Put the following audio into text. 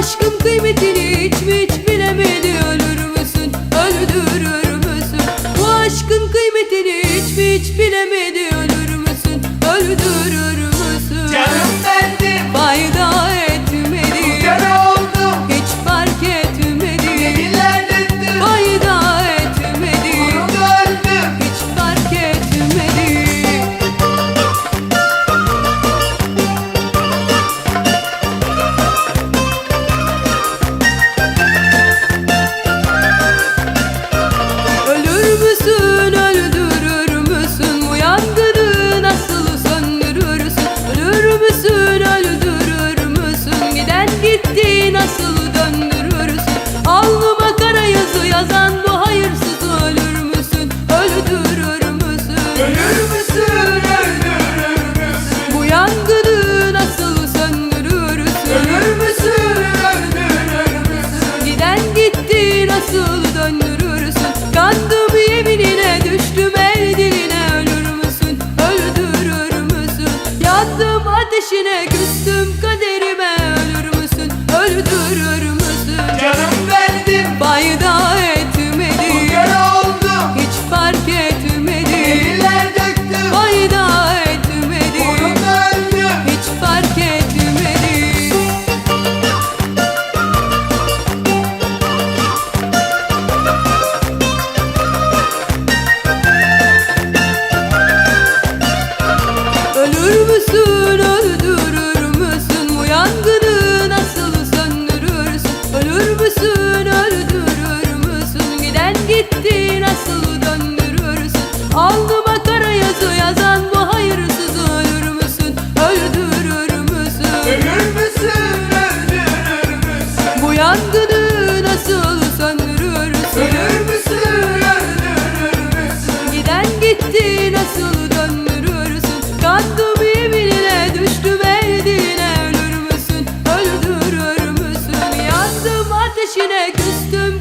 Aşkın kıymetini hiç mi hiç bilemedi Ölür müsün? Öldürür müsün? Bu aşkın kıymetini hiç mi hiç bilemedi Ölür müsün? Öldürür müsün? Canım ateşine küstüm kaderime Ölür müsün? Öldürür müsün? Canım bendim Bayda içine küstüm